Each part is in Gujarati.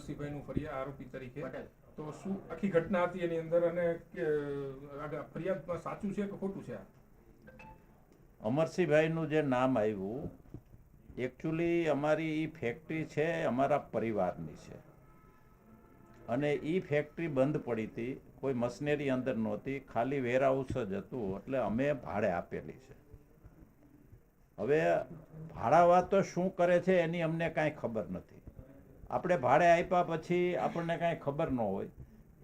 અમરસિંહભાઈનું ફરિયાદ આરોપી તરીકે. તો શું આખી ઘટના હતી એની અંદર અને ફરિયાદમાં સાચું છે કે ખોટું છે અમરસિંહભાઈનું જે નામ આવ્યું એકચ્યુઅલી અમારી એ ફેક્ટરી છે અમારા પરિવારની છે. અને એ ફેક્ટરી બંધ પડી હતી કોઈ મશીનરી અંદર નહોતી ખાલી વેરહાઉસ જ હતું એટલે અમે ભાડે આપેલી છે. હવે ભાડાવા તો શું કરે છે એની અમને કાંઈ ખબર નથી. આપણે ભાડે આપ્યા પછી આપણને કાંઈ ખબર ન હોય.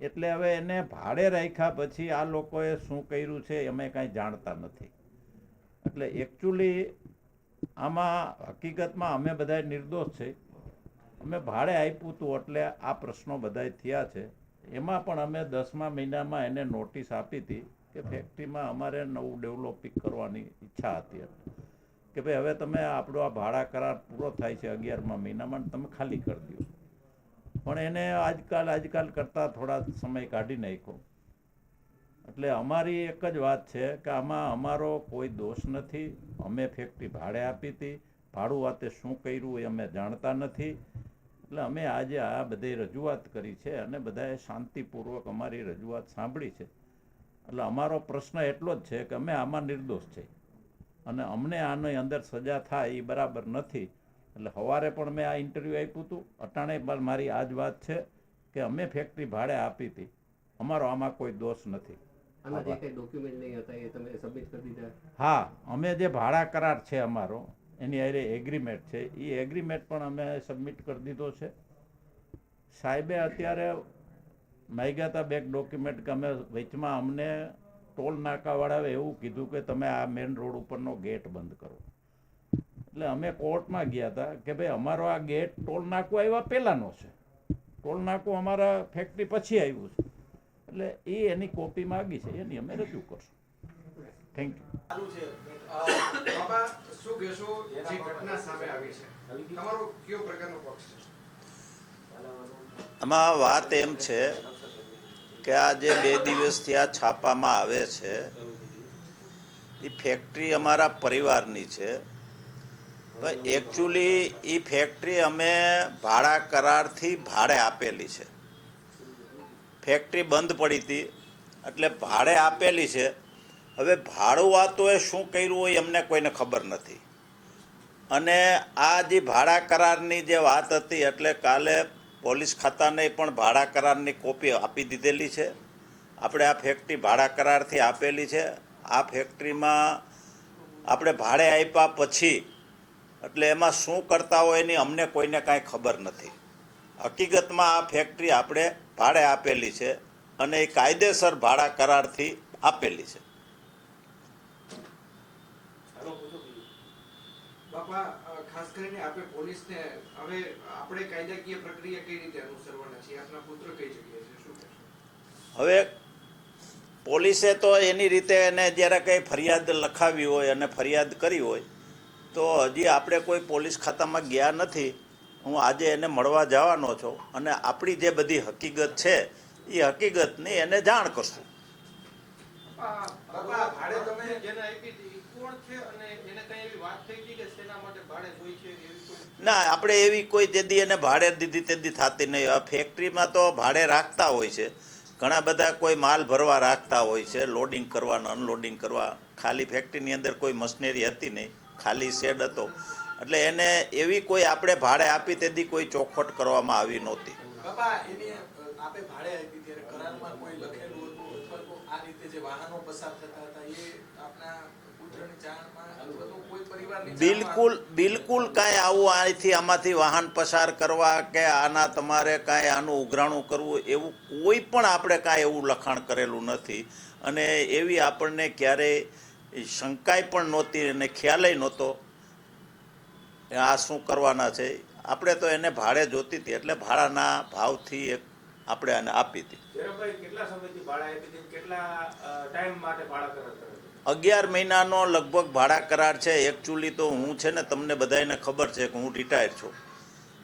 એટલે હવે એને ભાડે રાખ્યા પછી આ લોકોએ શું કર્યું છે અમે કાંઈ જાણતા નથી. એટલે એકચ્યુઅલી આમાં હકીકતમાં અમે બધા નિર્દોષ છે. અમે ભાડે આપ્યું હતું એટલે આ પ્રશ્નો બધા થયા છે. એમાં પણ અમે દસમા મહિનામાં એને નોટિસ આપી હતી કે ફેક્ટરીમાં અમારે નવું ડેવલપિંગ કરવાની ઈચ્છા હતી. કે ભાઈ, હવે તમે આપણો આ ભાડા કરાર પૂરો થાય છે અગિયારમા મહિનામાં તમે ખાલી કરી દો. પણ એને આજકાલ આજકાલ કરતાં થોડા સમય કાઢી નાખ્યો. એટલે અમારી એક જ વાત છે કે આમાં અમારો કોઈ દોષ નથી. અમે ફેક્ટરી ભાડે આપી હતી. ભાડું વાતે શું કર્યું એ અમે જાણતા નથી. એટલે અમે આજે આ બધી રજૂઆત કરી છે અને બધાએ શાંતિપૂર્વક અમારી રજૂઆત સાંભળી છે. એટલે અમારો પ્રશ્ન એટલો જ છે કે અમે આમાં નિર્દોષ છે. અને અમને આની અંદર સજા થાય એ બરાબર નથી. એટલે સવારે પણ મેં આ ઇન્ટરવ્યૂ આપ્યું હતું. અટાણે પણ મારી આ જ વાત છે કે અમે ફેક્ટરી ભાડે આપી હતી. અમારો આમાં કોઈ દોષ નથી. આમાં જે કંઈ ડોક્યુમેન્ટ નહીં હતા એ તમે સબમિટ કરી દીધા? હા અમે જે ભાડા કરાર છે અમારો એની અરે એગ્રીમેન્ટ છે. એ એગ્રીમેન્ટ પણ અમે સબમિટ કરી દીધો છે. સાહેબે અત્યારે માગ્યા હતા બેક ડોક્યુમેન્ટ કે અમે વચમાં અમને ટોલ નાકાવાળાએ એવું કીધું કે તમે આ મેઇન રોડ ઉપરનો ગેટ બંધ કરો. એટલે અમે કોર્ટમાં ગયા હતા કે ભાઈ અમારો આ ગેટ ટોલ નાકો આવ્યા પહેલાંનો છે. ટોલ નાકો અમારા ફેક્ટરી પછી આવ્યું છે. એટલે એ એની કોપી માગી છે એની અમે રજૂ કરશું. થેન્ક યુ ચાલુ છે. બાબા શું કહેશો? જે ઘટના સામે આવી છે. તમારો કયો પ્રકારનો પક્ષ છે? આમાં વાત એમ છે કે આ જે બે દિવસથી આ છાપામાં આવે છે એ ફેક્ટરી અમારા પરિવારની છે. એકચ્યુઅલી એ ફેક્ટરી અમે ભાડા કરારથી ભાડે આપેલી છે. ફેક્ટરી બંધ પડી હતી, એટલે ભાડે આપેલી છે. હવે ભાડું વાતોએ શું કર્યું હોય એમને કોઈને ખબર નથી. અને આ જે ભાડા કરારની જે વાત હતી, એટલે કાલે પોલીસ ખાતાને પણ ભાડા કરારની કોપી આપી દીધેલી છે. આપણે આ ફેક્ટરી ભાડા કરારથી આપેલી છે. આ ફેક્ટરીમાં આપણે ભાડે આપ્યા પછી, એટલે એમાં શું કરતા હોય એની અમને કોઈને કાંઈ ખબર નથી. હકીકતમાં આ ફેક્ટરી આપણે ભાડે આપેલી છે અને એ કાયદેસર ભાડા કરારથી આપેલી છે. બાપા ખાસ કરીને આપણે પોલીસને હવે આપણે કાયદાકીય પ્રક્રિયા કઈ રીતે અનુસરવાના છીએ? આપના પુત્ર કઈ જગ્યાએ છે? શું હવે પોલીસે તો એની રીતે એને જ્યારે કંઈ ફરિયાદ લખાવી હોય અને ફરિયાદ કરી હોય તો હજી આપણે કોઈ પોલીસ ખાતામાં ગયા નથી. હું આજે એને મળવા જવાનો છું અને આપણી જે બધી હકીકત છે એ હકીકતની એને જાણ કરશું. બાપા ભાડે તમે જેને આપી હતી ઈ કોણ છે અને એને કઈ એવી વાત થઈ હતી કે શેના માટે ભાડે જોઈ છે એવી કોઈ ના આપણે એવી કોઈ તેદી એને ભાડે દીધી તેદી થતી નહીં. આ ફેક્ટરીમાં તો ભાડે રાખતા હોય છે. ઘણા બધા કોઈ માલ ભરવા રાખતા હોય છે લોડિંગ કરવાનું અનલોડિંગ કરવા. ખાલી ફેક્ટરીની અંદર કોઈ મશીનરી હતી નહીં. ખાલી શેડ હતો. એટલે એને એવી કોઈ આપણે ભાડે આપી તેદી કોઈ ચોખવટ કરવામાં આવી નહોતી. બાપા એની આપે ભાડે આપી ત્યારે કરારમાં કોઈ લખેલું હતું અથવા તો આ રીતે જે વાહનો પસાર થતા હતા એ આપના બિલકુલ બિલકુલ કાંઈ આવું અહીંથી આમાંથી વાહન પસાર કરવા કે આના તમારે કાંઈ આનું ઉઘરાણું કરવું એવું કોઈ પણ આપણે કાંઈ એવું લખાણ કરેલું નથી. અને એવી આપણને ક્યારેય શંકાય પણ નહોતી અને ખ્યાલય નહોતો આ શું કરવાના છે. આપણે તો એને ભાડે જોતી હતી એટલે ભાડાના ભાવથી એક આપણે આને આપી હતી. કેટલા સમયથી ભાડા આપી હતી કેટલા ટાઈમ માટે ભાડા અગિયાર મહિનાનો લગભગ ભાડા કરાર છે. એકચ્યુઅલી તો હું છે ને તમને બધાને ખબર છે કે હું રિટાયર છું.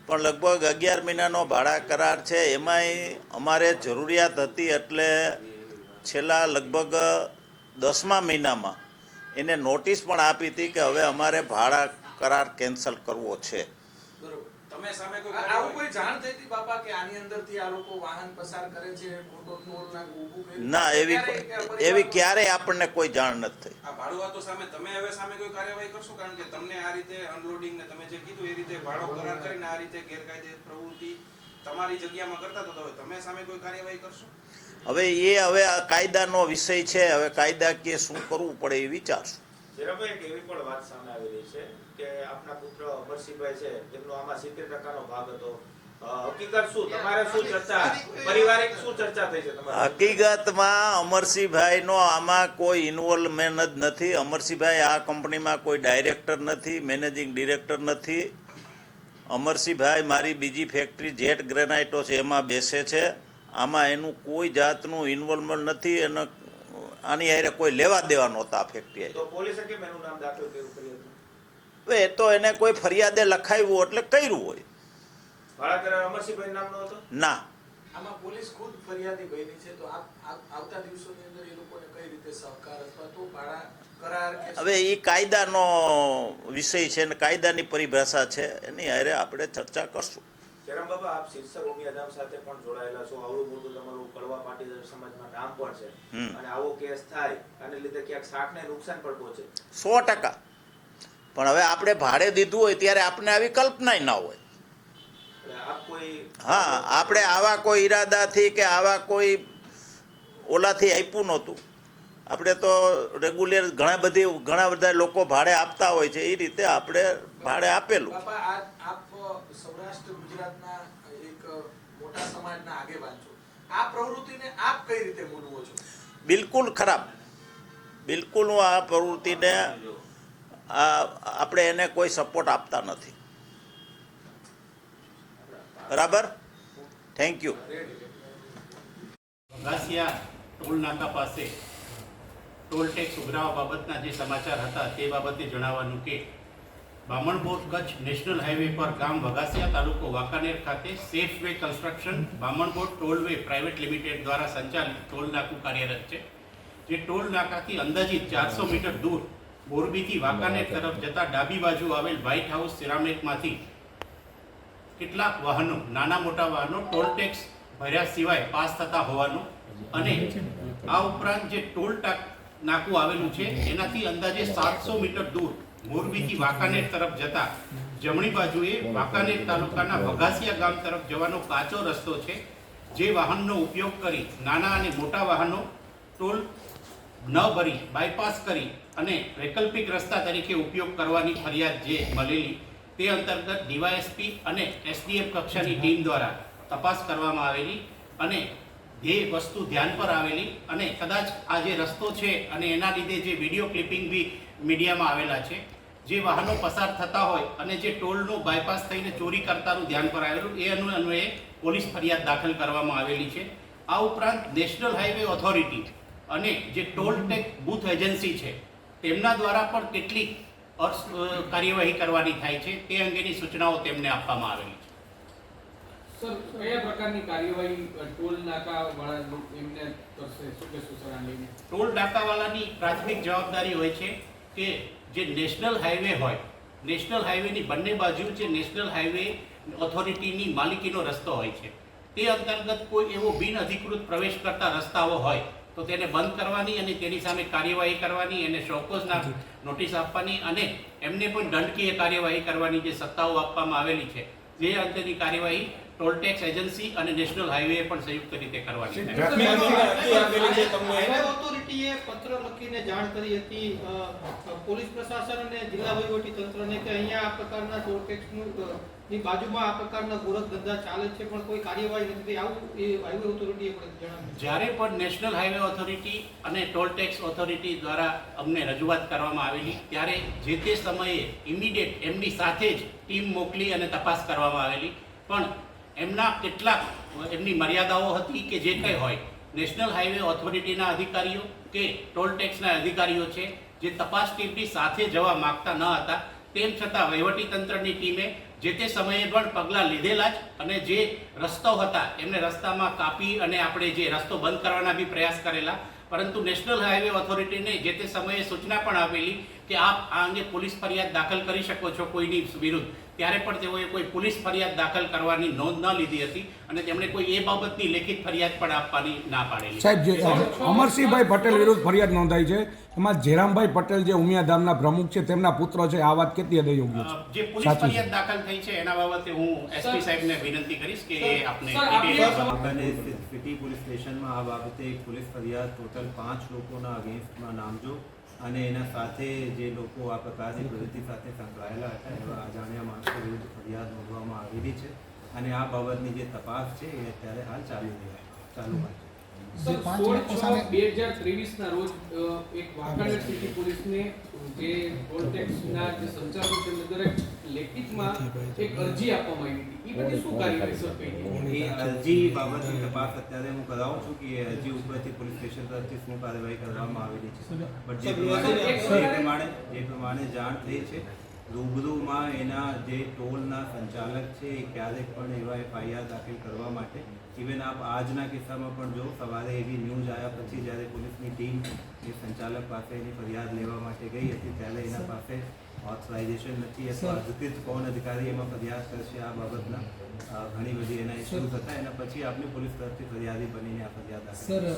પણ લગભગ અગિયાર મહિનાનો ભાડા કરાર છે. એમાંય અમારે જરૂરિયાત હતી એટલે છેલ્લા લગભગ દસમા મહિનામાં એને નોટિસ પણ આપી હતી કે હવે અમારે ભાડા કરાર કેન્સલ કરવો છે. તમે સામે કોઈ આ- આવું કોઈ જાણ થઈ હતી બાપા કે આની અંદરથી આ લોકો વાહન પસાર કરે છે મોટો ટોલ ના ઊભું ના એવી કે એવી ક્યારે આપણને કોઈ જાણ નથી થઈ. આ ભાડુઆતો સામે તમે હવે સામે કોઈ કાર્યવાહી કરશો? કારણ કે તમને આ રીતે અનલોડિંગ ને તમે જે કીધું એ રીતે ભાડો કરાર કરીને આ રીતે ગેરકાયદે પ્રવૃત્તિ તમારી જગ્યામાં કરતા તો હવે તમે સામે કોઈ કાર્યવાહી કરશો? હવે એ હવે આ કાયદાનો વિષય છે. હવે કાયદાકીય શું કરવું પડે એ વિચારશું. હકીકતમાં અમરસિંહભાઈનો આમાં કોઈ ઇન્વોલ્વમેન્ટ જ નથી. અમરસિંહભાઈ આ કંપનીમાં કોઈ ડાયરેક્ટર નથી મેનેજિંગ ડિરેક્ટર નથી. અમરસિંહભાઈ મારી બીજી ફેક્ટરી જેટ ગ્રેનાઇટો છે, એમાં બેસે છે. આમાં એનું કોઈ જાતનું ઇન્વોલ્વમેન્ટ નથી. અને આની હારે કોઈ લેવા દેવા નહોતા આ ફેક્ટરી હારે. તો પોલીસે કેમ એનું નામ દાખલ કર્યું કર્યું હતું? હવે એ તો એને કોઈ ફરિયાદે લખાવ્યું એટલે કર્યું હોય ભાડા કરાર અમરસિંહભાઈ નામનો હતો ના આમાં પોલીસ ખુદ ફરિયાદી બની છે તો આપ આપ- આવતા દિવસોની અંદર એ લોકોને કઈ રીતે સહકાર અથવા તો ભાડા કરાર હવે એ કાયદાનો વિષય છે ને કાયદાની પરિભાષા છે એની હારે આપણે ચર્ચા કરશું જયરામ બાબા આપ શીર્ષક ઉમિયાધામ સાથે પણ જોડાયેલા છો. આવડું મોટું તમારું કડવા પાટીદાર સમાજમાં નામ પણ છે. અને આવો કેસ થાય અને લીધે ક્યાંક શાકને નુકસાન પણ પહોંચે. સો ટકા. પણ હવે આપણે ભાડે દીધું હોય ત્યારે આપણે આવી કલ્પના ના હોય. એટલે આપ કોઈ હા આપણે આવા કોઈ ઈરાદાથી કે આવા કોઈ ઓલાથી આપ્યું નહોતું. આપણે તો રેગ્યુલર ઘણા બધી ઘણા બધા લોકો ભાડે આપતા હોય છે. એ રીતે આપણે ભાડે આપેલું. આપ સૌરાષ્ટ્ર ગુજરાતના એક મોટા સમાજના આગેવાન છો આ પ્રવૃત્તિને આપ કઈ રીતે મૂલવો છો? બિલકુલ ખરાબ. બિલકુલ હું આ પ્રવૃત્તિને આપણે એને કોઈ સપોર્ટ આપતા નથી. બરાબર? થેન્ક યુ ઘાસિયા ટોલ નાકા પાસે ટોલ ટેક્સ ઉઘરાવા બાબતના જે સમાચાર હતા તે બાબતે જણાવવાનું કે બામણબોર કચ્છ નેશનલ હાઈવે પર ગામ વઘાસિયા તાલુકો વાંકાનેર ખાતે safe way construction Bamanbore tollway private limited દ્વારા સંચાલિત ટોલ નાકું કાર્યરત છે. જે ટોલ નાકાથી અંદાજિત ચારસો મીટર દૂર મોરબીથી વાંકાનેર તરફ જતા ડાબી બાજુ આવેલ વ્હાઇટ હાઉસ સિરામેકમાંથી કેટલાક વાહનો, નાના મોટા વાહનો ટોલ ટેક્સ ભર્યા સિવાય પાસ થતા હોવાનું અને આ ઉપરાંત જે ટોલ નાકું આવેલું છે, એનાથી અંદાજે સાતસો મીટર દૂર મોરબીથી વાંકાનેર તરફ જતા જમણી બાજુએ વાંકાનેર તાલુકાના વઘાસિયા ગામ તરફ જવાનો કાચો રસ્તો છે, જે વાહનનો ઉપયોગ કરી નાના અને મોટા વાહનો ટોલ ન ભરી, બાયપાસ કરી અને વૈકલ્પિક રસ્તા તરીકે ઉપયોગ કરવાની ફરિયાદ જે મળેલી તે અંતર્ગત ડીવાયએસપી અને એસડીએફ કક્ષાની ટીમ દ્વારા તપાસ કરવામાં આવેલી અને જે વસ્તુ ધ્યાન પર આવેલી અને કદાચ આ જે રસ્તો છે અને એના લીધે જે વીડિયો ક્લિપિંગ બી મીડિયામાં આવેલા છે, જે વાહનો પસાર થતા હોય અને જે ટોલનું બાયપાસ થઈને ચોરી કરતાનું ધ્યાન પર આવેલું, એ અનુ અન્વયે પોલીસ ફરિયાદ દાખલ કરવામાં આવેલી છે. આ ઉપરાંત નેશનલ હાઈવે ઓથોરિટી અને જે ટોલ ટેક બૂથ એજન્સી છે, તેમના દ્વારા પણ કેટલીક કાર્યવાહી કરવાની થાય છે, તે અંગેની સૂચનાઓ તેમને આપવામાં આવેલી. સર કયા પ્રકારની કાર્યવાહી ટોલ નાકા વાળા એમને કરશે? શું કહેશો સર આ લઈને? ટોલ નાકાવાળાની પ્રાથમિક જવાબદારી હોય છે કે જે નેશનલ હાઈવે હોય નેશનલ હાઈવેની બંને બાજુ જે નેશનલ હાઈવે ઓથોરિટીની માલિકીનો રસ્તો હોય છે તે અંતર્ગત કોઈ એવો બિન અધિકૃત પ્રવેશ કરતા રસ્તાઓ હોય તો તેને બંધ કરવાની અને તેની સામે કાર્યવાહી કરવાની એને શોકોઝના નોટિસ આપવાની અને એમને પણ દંડકીય કાર્યવાહી કરવાની જે સત્તાઓ આપવામાં આવેલી છે જે અંતરની કાર્યવાહી ટોલ ટેક્સ એજન્સી અને નેશનલ હાઈવે પણ સંયુક્ત રીતે કરવાની છે. ઓથોરિટીએ પત્ર લખીને જાણ કરી હતી પોલીસ પ્રશાસન અને જિલ્લા વહીવટી તંત્રને કે અહીંયા આ પ્રકારના ટોલ ટેક્સનું ની બાજુમાં આ પ્રકારના ગોરખ ધંધા ચાલે છે પણ કોઈ કાર્યવાહી નથી આવું એ હાઈવે ઓથોરિટીએ પણ જણાવ્યું જ્યારે પણ નેશનલ હાઈવે ઓથોરિટી અને ટોલ ટેક્સ ઓથોરિટી દ્વારા અમને રજૂઆત કરવામાં આવેલી ત્યારે જે તે સમયે ઇમિડિયેટ એમની સાથે જ ટીમ મોકલી અને તપાસ કરવામાં આવેલી. પણ એમના કેટલાક, એમની મર્યાદાઓ હતી કે જે કંઈ હોય. નેશનલ હાઈવે ઓથોરિટીના અધિકારીઓ કે ટોલ ટેક્સના અધિકારીઓ છે, જે તપાસ ટીમની સાથે જવા માગતા ન હતા. તેમ છતાં વહીવટી તંત્રની ટીમે જે તે સમયે પણ પગલાં લીધેલા જ અને જે રસ્તો હતા, એમને રસ્તામાં કાપી અને આપણે જે રસ્તો બંધ કરવાના બી પ્રયાસ કરેલા. પરંતુ નેશનલ હાઈવે ઓથોરિટીને જે તે સમયે સૂચના પણ આપેલી કે આપ આ અંગે પોલીસ ફરિયાદ દાખલ કરી શકો છો કોઈની વિરુદ્ધ. ત્યારે પણ તેઓએ કોઈ પોલીસ ફરિયાદ દાખલ કરવાની નોંધ ન લીધી હતી અને તેમણે કોઈ એ બાબતની લેખિત ફરિયાદ પણ આપવાની ના પાડેલી. સાહેબ જે અમરસિંહભાઈ પટેલ વિરુદ્ધ ફરિયાદ નોંધાઈ છે. એમાં જેરામભાઈ પટેલ જે ઉમિયાધામના પ્રમુખ છે તેમના પુત્ર છે. આ વાત કેટલી હદે યોગ્ય છે? જે પોલીસ ફરિયાદ દાખલ થઈ છે એના બાબતે હું એસપી સાહેબને વિનંતી કરીશ કે આપને સિટી પોલીસ સ્ટેશનમાં આ બાબતે પોલીસ ફરિયાદ ટોટલ પાંચ લોકોના અગેન્સ્ટમાં નામજો. અને એના સાથે જે લોકો આ પ્રકારની પ્રવૃત્તિ સાથે સંકળાયેલા હતા, એવા અજાણ્યા માણસો વિરુદ્ધ ફરિયાદ નોંધવામાં આવેલી છે. અને આ બાબતની જે તપાસ છે, એ અત્યારે હાલ ચાલી રહી ચાલુ ચાલુમાં છે. સર સોળ છ બે હજાર ત્રેવીસ રોજ એક વાંકાનેર સિટી પોલીસને જે ટોલ ટેક્સના જે સંચાલકો છે એમને દરેક લેખિતમાં એક અરજી આપવામાં આવી હતી. એ બધી શું કાર્યવાહી સર થઈ એ અરજી બાબતની તપાસ અત્યારે હું કરાવું છું કે એ અરજી ઉપરથી પોલીસ સ્ટેશન તરફથી શું કાર્યવાહી કરવામાં આવેલી છે. બટ જે પ્રમાણે જે પ્રમાણે જે પ્રમાણે જાણ થઈ છે રૂબરૂમાં એના જે ટોલના સંચાલક છે એ ક્યારેક પણ એવા એફઆઈઆર દાખલ કરવા માટે ઇવન આપ આજના કિસ્સામાં પણ જો સવારે એવી ન્યૂઝ આવ્યા પછી જ્યારે પોલીસની ટીમ એ સંચાલક પાસે એની ફરિયાદ લેવા માટે ગઈ હતી ત્યારે એના પાસે ઓથોરાઇઝેશન નથી અથવા અધિકૃત કોણ અધિકારી એમાં ફરિયાદ કરશે આ બાબતના ઘણી બધી એના ઇસ્યુઝ હતા એના પછી આપની પોલીસ તરફથી ફરિયાદી બનીને આ ફરિયાદ સર આ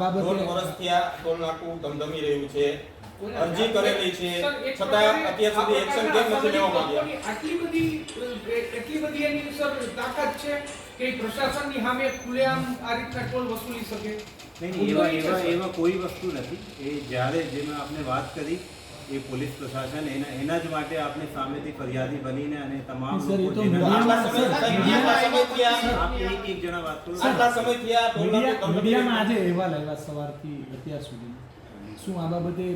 આવી. ત્રણ વર્ષથી આ ટોલ નાકું ધમધમી રહ્યું છે અરજી કરેલી છે છતાં અત્યાર સુધી એક્શન કેમ નથી લેવામાં આવ્યા? આટલી બધી એટલી બધી એની સર તાકાત છે? કે પ્રશાસનની સામે ખુલ્લેઆમ આ રીતના ટોલ વસૂલી શકે? નહીં એવા એવા એવા કોઈ વસ્તુ નથી. એ જ્યારે જેમાં આપણે વાત કરી એ પોલીસ પ્રશાસન એના એના જ માટે આપણે સામેથી ફરિયાદી બનીને અને તમામ લોકો એક એક જણા વાત કરો. આટલા સમયથી આ મીડિયામાં આજે અહેવાલ આવ્યા સવારથી અત્યાર સુધી. શું આ બાબતે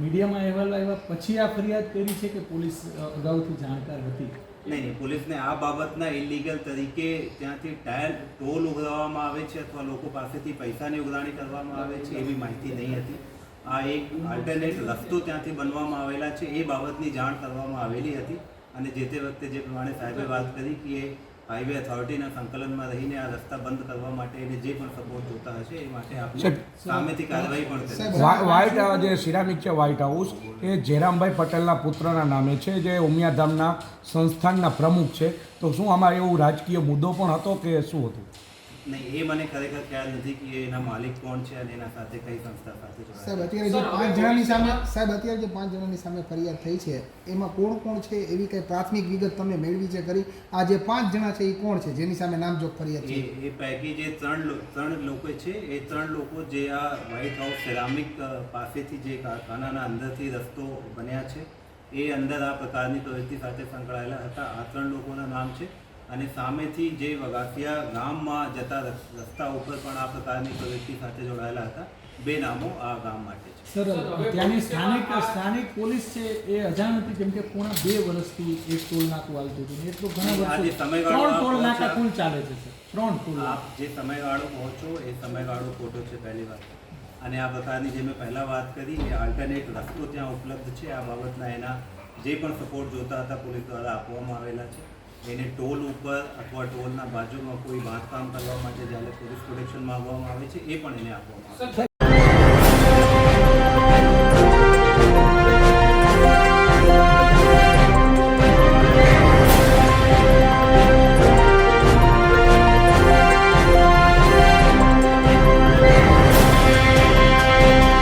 મીડિયામાં અહેવાલ આવ્યા? પછી આ ફરિયાદ કરી છે કે પોલીસ અગાઉથી જાણકાર હતી? નહીં નહીં, પોલીસને આ બાબતના ઇલીગલ તરીકે ત્યાંથી ટાયર ટોલ ઉઘરાવવામાં આવે છે અથવા લોકો પાસેથી પૈસાની ઉઘરાણી કરવામાં આવે છે એવી માહિતી નહીં હતી. આ એક આલ્ટરનેટ રસ્તો ત્યાંથી બનવામાં આવેલા છે એ બાબતની જાણ કરવામાં આવેલી હતી. અને જે તે વખતે જે પ્રમાણે સાહેબે વાત કરી કે હાઈવે અથોરિટીના સંકલનમાં રહીને આ રસ્તા બંધ કરવા માટે એને જે પણ સપોર્ટ જોતા હશે એ માટે આપણે સામેથી કાર્યવાહી પણ વ્હાઇટ જે સિરામિક છે વ્હાઇટ હાઉસ એ જેરામભાઈ પટેલના પુત્રના નામે છે જે ઉમિયાધામના સંસ્થાનના પ્રમુખ છે. તો શું આમાં એવું રાજકીય મુદ્દો પણ હતો કે શું હતું? નહીં એ મને ખરેખર ખ્યાલ નથી કે એના માલિક કોણ છે અને એના સાથે કઈ સંસ્થા સાથે સાહેબ અત્યારે જે પાંચ જણાની સામે સાહેબ અત્યારે જે પાંચ જણાની સામે ફરિયાદ થઈ છે એમાં કોણ કોણ છે એવી કઈ પ્રાથમિક વિગત તમે મેળવી છે કરી આ જે પાંચ જણા છે એ કોણ છે? જેની સામે નામજોગ ફરિયાદ છે? એ પૈકી જે ત્રણ ત્રણ લોકો છે એ ત્રણ લોકો જે આ વ્હાઇટ હાઉસ સેરામિક પાસેથી જે કારખાનાના અંદરથી રસ્તો બન્યા છે એ અંદર આ પ્રકારની પ્રવૃત્તિ સાથે સંકળાયેલા હતા. આ ત્રણ લોકોના નામ છે. અને સામેથી જે વગાસિયા ગામમાં જતા રસ્તા ઉપર પણ આ પ્રકારની પ્રવૃત્તિ સાથે જોડાયેલા હતા. બે નામો આ ગામ માટે છે. સર ત્યાંની સ્થાનિક સ્થાનિક પોલીસ છે એ અજાણ હતી કેમ કે પૂર્ણ બે વર્ષથી એક ટોલ નાકું હાલતું હતું એટલું ઘણા જે વર્ષો ત્રણ ટોલ નાકા કુલ ચાલે છે સર. ત્રણ ટોલ આપ જે સમયગાળો પહોંચો એ સમયગાળો ખોટો છે પહેલી વાત. અને આ પ્રકારની જે મેં પહેલાં વાત કરી એ આલ્ટરનેટ રસ્તો ત્યાં ઉપલબ્ધ છે. આ બાબતના એના જે પણ સપોર્ટ જોતા હતા પોલીસ દ્વારા આપવામાં આવેલા છે. એને ટોલ ઉપર અથવા ટોલના બાજુમાં કોઈ બાંધકામ કરવા માટે જ્યારે પોલીસ પ્રોટેક્શન માંગવામાં આવે છે, એ પણ એને આપવામાં આવે છે.